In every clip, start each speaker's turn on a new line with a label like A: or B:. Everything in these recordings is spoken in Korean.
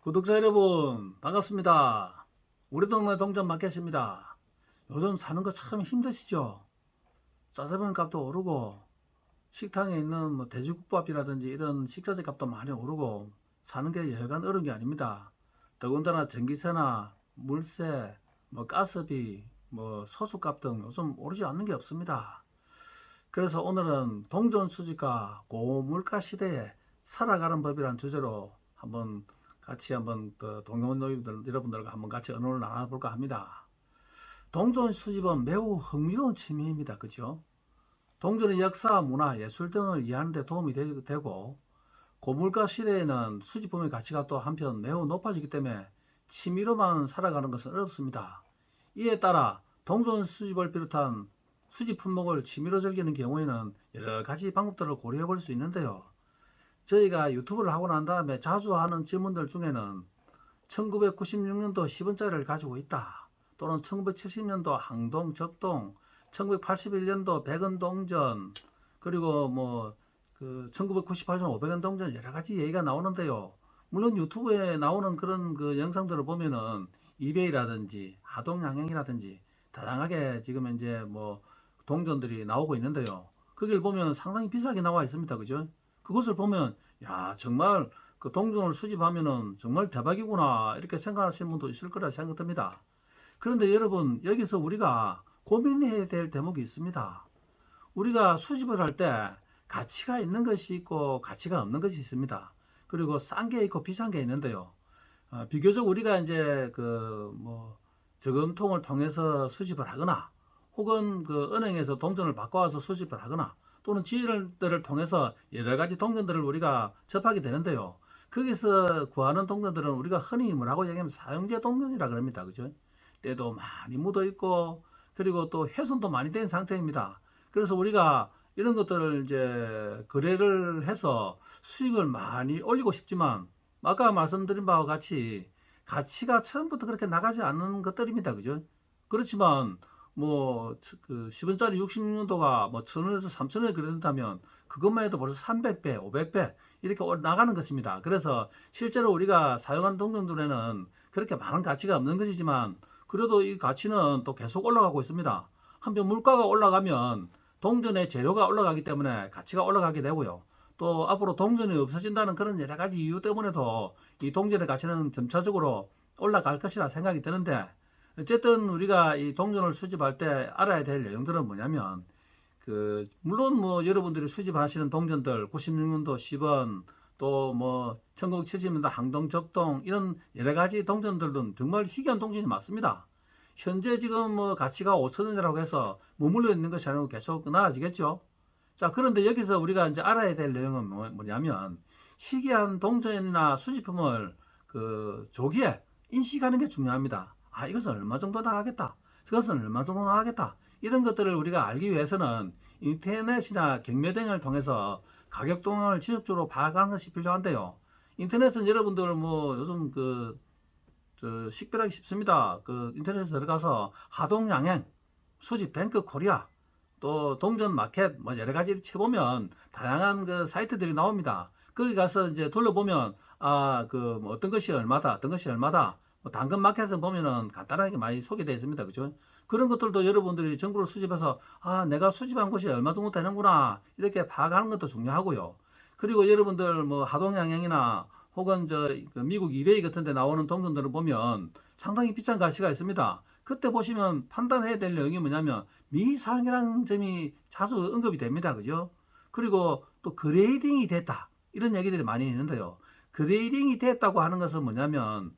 A: 구독자 여러분 반갑습니다. 우리 동네 동전 마켓입니다. 요즘 사는 거 참 힘드시죠? 짜장면 값도 오르고 식당에 있는 뭐 돼지국밥이라든지 이런 식자재 값도 많이 오르고 사는 게 여간 어려운 게 아닙니다. 더군다나 전기세나 물세, 뭐 가스비, 뭐 소수값 등 요즘 오르지 않는 게 없습니다. 그래서 오늘은 동전 수지가 고물가 시대에 살아가는 법이란 주제로 한번 같이 한번 그 동료노인들 여러분들과 한번 같이 언어를 나눠볼까 합니다. 동전 수집은 매우 흥미로운 취미입니다. 그죠? 동전의 역사, 문화, 예술 등을 이해하는 데 도움이 되- 되고 고물가 시대에는 수집품의 가치가 또 한편 매우 높아지기 때문에 취미로만 살아가는 것은 어렵습니다. 이에 따라 동전 수집을 비롯한 수집 품목을 취미로 즐기는 경우에는 여러 가지 방법들을 고려해 볼 수 있는데요. 저희가 유튜브를 하고 난 다음에 자주 하는 질문들 중에는 1996년도 10원짜리를 가지고 있다. 또는 1970년도 항동, 적동, 1981년도 100원 동전, 그리고 뭐, 그, 1998년 500원 동전 여러 가지 얘기가 나오는데요. 물론 유튜브에 나오는 그런 그 영상들을 보면은 이베이라든지 하동양행이라든지 다양하게 지금 이제 뭐 동전들이 나오고 있는데요. 거기를 보면 상당히 비싸게 나와 있습니다. 그죠? 그것을 보면 야 정말 그 동전을 수집하면은 정말 대박이구나 이렇게 생각하시는 분도 있을 거라 생각됩니다. 그런데 여러분 여기서 우리가 고민해야 될 대목이 있습니다. 우리가 수집을 할 때 가치가 있는 것이 있고 가치가 없는 것이 있습니다. 그리고 싼 게 있고 비싼 게 있는데요. 어, 비교적 우리가 이제 그 뭐 저금통을 통해서 수집을 하거나 혹은 그 은행에서 동전을 바꿔와서 수집을 하거나 또는 지인들을 통해서 여러 가지 동전들을 우리가 접하게 되는데요. 거기서 구하는 동전들은 우리가 흔히 뭐라고 얘기하면 사용제 동전이라 그럽니다. 그죠? 때도 많이 묻어 있고 그리고 또 훼손도 많이 된 상태입니다. 그래서 우리가 이런 것들을 이제 거래를 해서 수익을 많이 올리고 싶지만 아까 말씀드린 바와 같이 가치가 처음부터 그렇게 나가지 않는 것들입니다. 그죠? 그렇지만 뭐 그 10원짜리 66년도가 뭐 1000원에서 3000원에 그런다면 그것만 해도 벌써 300배, 500배 이렇게 올- 나가는 것입니다. 그래서 실제로 우리가 사용한 동전들에는 그렇게 많은 가치가 없는 것이지만 그래도 이 가치는 또 계속 올라가고 있습니다. 한편 물가가 올라가면 동전의 재료가 올라가기 때문에 가치가 올라가게 되고요. 또 앞으로 동전이 없어진다는 그런 여러 가지 이유 때문에도 이 동전의 가치는 점차적으로 올라갈 것이라 생각이 드는데 어쨌든 우리가 이 동전을 수집할 때 알아야 될 내용들은 뭐냐면 그 물론 뭐 여러분들이 수집하시는 동전들 96년도 10원 또 뭐 1970년도 항동 적동 이런 여러 가지 동전들은 정말 희귀한 동전이 많습니다. 현재 지금 뭐 가치가 5천 원이라고 해서 머물러 있는 것이 아니고 계속 나아지겠죠. 자, 그런데 여기서 우리가 이제 알아야 될 내용은 뭐- 뭐냐면 희귀한 동전이나 수집품을 그 조기에 인식하는 게 중요합니다. 아, 이것은 얼마 정도 나가겠다. 이것은 얼마 정도 나가겠다. 이런 것들을 우리가 알기 위해서는 인터넷이나 경매 등을 통해서 가격 동향을 지속적으로 파악하는 것이 필요한데요. 인터넷은 여러분들 뭐 요즘 그, 저 식별하기 쉽습니다. 그 인터넷에 들어가서 하동양행, 수집 뱅크 코리아, 또 동전 마켓 뭐 여러 가지 쳐보면 다양한 그 사이트들이 나옵니다. 거기 가서 이제 둘러보면 아그 뭐 어떤 것이 얼마다, 어떤 것이 얼마다. 뭐 당근 마켓을 보면은 간단하게 많이 소개되어 있습니다. 그죠? 그런 것들도 여러분들이 정보를 수집해서 아 내가 수집한 곳이 얼마 정도 되는구나 이렇게 파악하는 것도 중요하고요. 그리고 여러분들 뭐 하동양행이나 혹은 저그 미국 이베이 같은 데 나오는 동전들을 보면 상당히 비싼 가치가 있습니다. 그때 보시면 판단해야 될 내용이 뭐냐면 미상이라는 점이 자주 언급이 됩니다. 그죠? 그리고 또 그레이딩이 됐다. 이런 얘기들이 많이 있는데요. 그레이딩이 됐다고 하는 것은 뭐냐면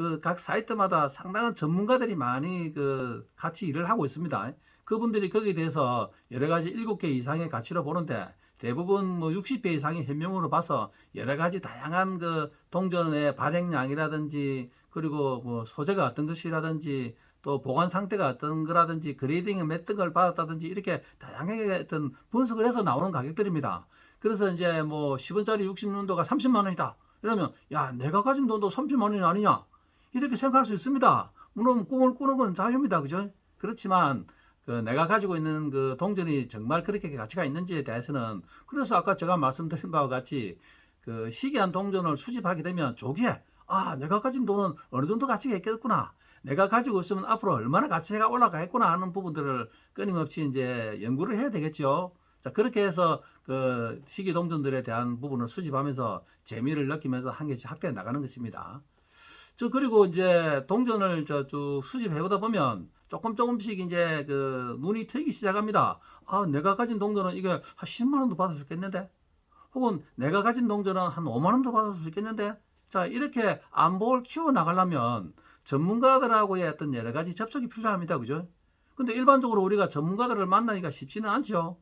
A: 그 각 사이트마다 상당한 전문가들이 많이 그 같이 일을 하고 있습니다. 그분들이 거기에 대해서 여러 가지 7개 이상의 가치로 보는데 대부분 뭐 60배 이상의 현명으로 봐서 여러 가지 다양한 그 동전의 발행량이라든지 그리고 뭐 소재가 어떤 것이라든지 또 보관 상태가 어떤 거라든지 그레이딩을 몇 등을 받았다든지 이렇게 다양하게 어떤 분석을 해서 나오는 가격들입니다. 그래서 이제 뭐 10원짜리 60년도가 30만 원이다. 이러면 야 내가 가진 돈도 30만 원이 아니냐 이렇게 생각할 수 있습니다. 물론 꿈을 꾸는 건 자유입니다. 그죠? 그렇지만 그 내가 가지고 있는 그 동전이 정말 그렇게 가치가 있는지에 대해서는 그래서 아까 제가 말씀드린 바와 같이 그 희귀한 동전을 수집하게 되면 조기에 아, 내가 가진 돈은 어느 정도 가치가 있겠구나. 내가 가지고 있으면 앞으로 얼마나 가치가 올라가겠구나 하는 부분들을 끊임없이 이제 연구를 해야 되겠죠. 자, 그렇게 해서 그 희귀 동전들에 대한 부분을 수집하면서 재미를 느끼면서 한 개씩 확대해 나가는 것입니다. 저 그리고 이제 동전을 저 쭉 수집해 보다 보면 조금 조금씩 이제 그 눈이 트이기 시작합니다. 아, 내가 가진 동전은 이게 한 10만 원도 받을 수 있겠는데? 혹은 내가 가진 동전은 한 5만 원도 받을 수 있겠는데? 자, 이렇게 안보를 키워 나가려면 전문가들하고의 어떤 여러 가지 접촉이 필요합니다. 그죠? 근데 일반적으로 우리가 전문가들을 만나기가 쉽지는 않죠.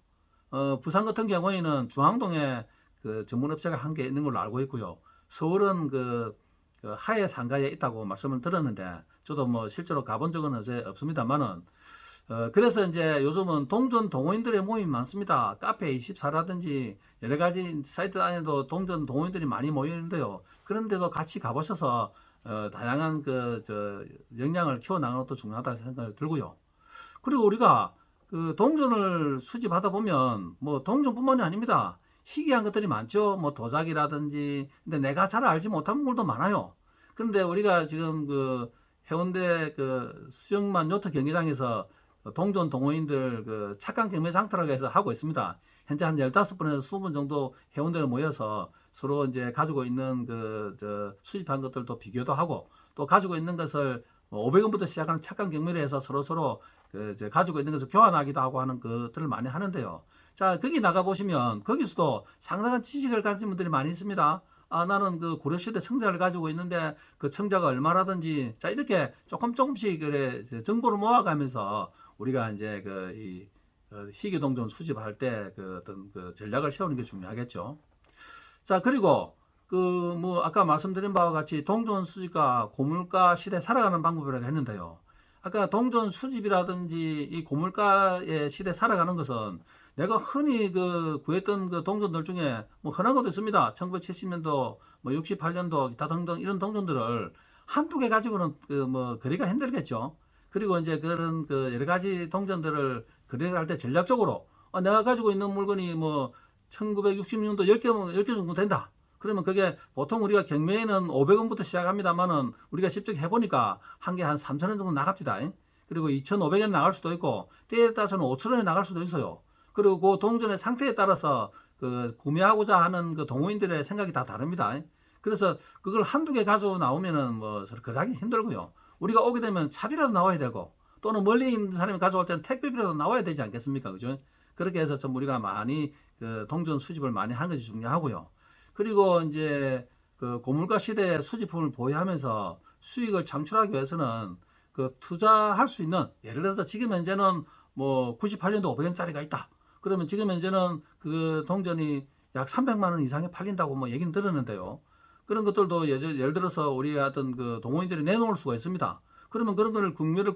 A: 어, 부산 같은 경우에는 중앙동에 그 전문 업체가 한 개 있는 걸로 알고 있고요. 서울은 그, 그 하해 상가에 있다고 말씀을 들었는데 저도 뭐 실제로 가본 적은 이제 없습니다만은 어, 그래서 이제 요즘은 동전 동호인들의 모임이 많습니다. 카페 24라든지 여러 가지 사이트 안에도 동전 동호인들이 많이 모이는데요. 그런데도 같이 가보셔서 어, 다양한 그, 저, 역량을 키워나가는 것도 중요하다고 생각이 들고요. 그리고 우리가 그 동전을 수집하다 보면 뭐 동전뿐만이 아닙니다. 희귀한 것들이 많죠. 뭐 도자기라든지. 근데 내가 잘 알지 못한 물도 많아요. 그런데 우리가 지금 그 해운대 그 수영만 요트 경기장에서 그 동전 동호인들 그 착강 경매 장터라고 해서 하고 있습니다. 현재 한 15분에서 20분 정도 회원들 모여서 서로 이제 가지고 있는 그 저 수집한 것들도 비교도 하고 또 가지고 있는 것을 500원부터 시작하는 착강 경매를 해서 서로 서로 그 가지고 있는 것을 교환하기도 하고 하는 것들을 많이 하는데요. 자, 거기 나가 보시면 거기서도 상당한 지식을 가진 분들이 많이 있습니다. 아, 나는 그 고려시대 청자를 가지고 있는데 그 청자가 얼마라든지 자, 이렇게 조금 조금씩 그래 정보를 모아가면서 우리가 이제 그이 희귀 동전 수집할 때 그 어떤 그 전략을 세우는 게 중요하겠죠. 자, 그리고 그 뭐 아까 말씀드린 바와 같이 동전 수집과 고물가 시대 살아가는 방법이라고 했는데요. 아까 동전 수집이라든지 이 고물가의 시대 살아가는 것은 내가 흔히 그 구했던 그 동전들 중에 뭐 흔한 것도 있습니다. 1970년도, 뭐 68년도 기타 등등 이런 동전들을 한두 개 가지고는 그 뭐 거래가 힘들겠죠. 그리고 이제 그런 그 여러 가지 동전들을 거래를 할 때 전략적으로 어, 내가 가지고 있는 물건이 뭐 1966년도 10개, 10개 정도 된다. 그러면 그게 보통 우리가 경매에는 500원부터 시작합니다만은 우리가 직접 해보니까 한 개 한 3,000원 정도 나갑니다. 그리고 2,500원 나갈 수도 있고 때에 따라서는 5,000원에 나갈 수도 있어요. 그리고 그 동전의 상태에 따라서 그 구매하고자 하는 그 동호인들의 생각이 다 다릅니다. 그래서 그걸 한두 개 가지고 나오면은 뭐 거래하기 힘들고요. 우리가 오게 되면 차비라도 나와야 되고 또는 멀리 있는 사람이 가져올 때는 택배비라도 나와야 되지 않겠습니까? 그죠? 그렇게 해서 좀 우리가 많이 그 동전 수집을 많이 하는 것이 중요하고요. 그리고 이제 그 고물가 시대의 수집품을 보유하면서 수익을 창출하기 위해서는 그 투자할 수 있는 예를 들어서 지금 현재는 뭐 98년도 500원짜리가 있다. 그러면 지금 현재는 그 동전이 약 300만 원 이상에 팔린다고 뭐 얘기는 들었는데요. 그런 것들도 예를 들어서 우리 어떤 그 동호인들이 내놓을 수가 있습니다. 그러면 그런 거를 구매를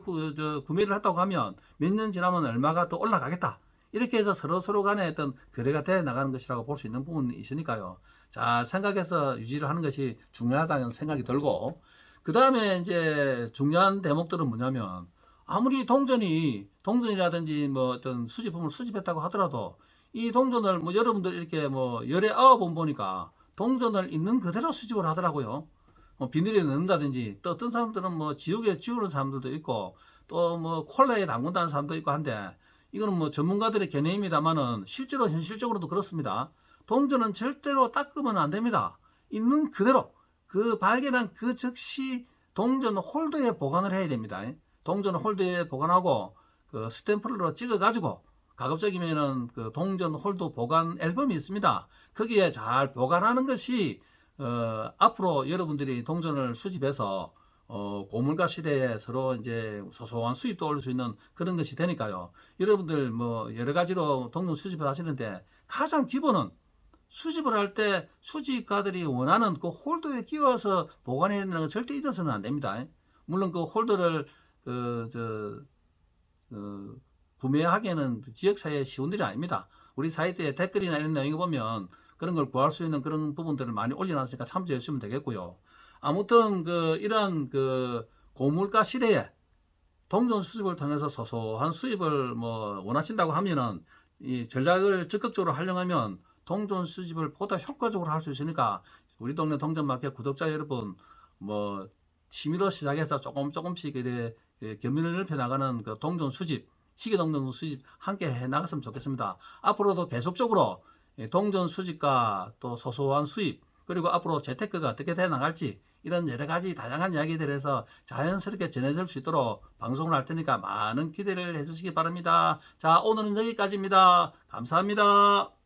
A: 구매를 했다고 하면 몇 년 지나면 얼마가 또 올라가겠다. 이렇게 해서 서로 서로 간에 어떤 거래가 돼 나가는 것이라고 볼 수 있는 부분이 있으니까요. 자, 생각해서 유지를 하는 것이 중요하다는 생각이 들고, 그 다음에 이제 중요한 대목들은 뭐냐면, 아무리 동전이, 동전이라든지 뭐 어떤 수집품을 수집했다고 하더라도, 이 동전을 뭐 여러분들 이렇게 뭐 열에 아홉 번 보니까 동전을 있는 그대로 수집을 하더라고요. 뭐 비닐에 넣는다든지, 또 어떤 사람들은 뭐 지옥에 지우는 사람들도 있고, 또 뭐 콜라에 담근다는 사람도 있고 한데, 이거는 뭐 전문가들의 견해입니다만은 실제로 현실적으로도 그렇습니다. 동전은 절대로 닦으면 안 됩니다. 있는 그대로 그 발견한 그 즉시 동전 홀더에 보관을 해야 됩니다. 동전 홀더에 보관하고 그 스탬프로 찍어 가지고 가급적이면은 그 동전 홀더 보관 앨범이 있습니다. 거기에 잘 보관하는 것이 어, 앞으로 여러분들이 동전을 수집해서 어, 고물가 시대에 서로 이제 소소한 수입도 올릴 수 있는 그런 것이 되니까요. 여러분들 뭐 여러 가지로 동전 수집을 하시는데 가장 기본은 수집을 할 때 수집가들이 원하는 그 홀더에 끼워서 보관해야 되는 건 절대 잊어서는 안 됩니다. 물론 그 홀더를 그, 저, 그, 구매하기에는 지역사회에 쉬운 일이 아닙니다. 우리 사이트에 댓글이나 이런 내용을 보면 그런 걸 구할 수 있는 그런 부분들을 많이 올려놨으니까 참조해 주시면 되겠고요. 아무튼 그 이런 그 고물가 시대에 동전 수집을 통해서 소소한 수입을 뭐 원하신다고 하면은 이 전략을 적극적으로 활용하면 동전 수집을 보다 효과적으로 할 수 있으니까 우리 동네 동전 마켓 구독자 여러분 뭐 취미로 시작해서 조금 조금씩 이렇 게 예, 넓혀 나가는 그 동전 수집, 시계 동전 수집 함께 해 나갔으면 좋겠습니다. 앞으로도 계속적으로 예, 동전 수집과 또 소소한 수입 그리고 앞으로 재테크가 어떻게 돼 나갈지 이런 여러 가지 다양한 이야기들에서 자연스럽게 전해질 수 있도록 방송을 할 테니까 많은 기대를 해주시기 바랍니다. 자 오늘은 여기까지입니다. 감사합니다.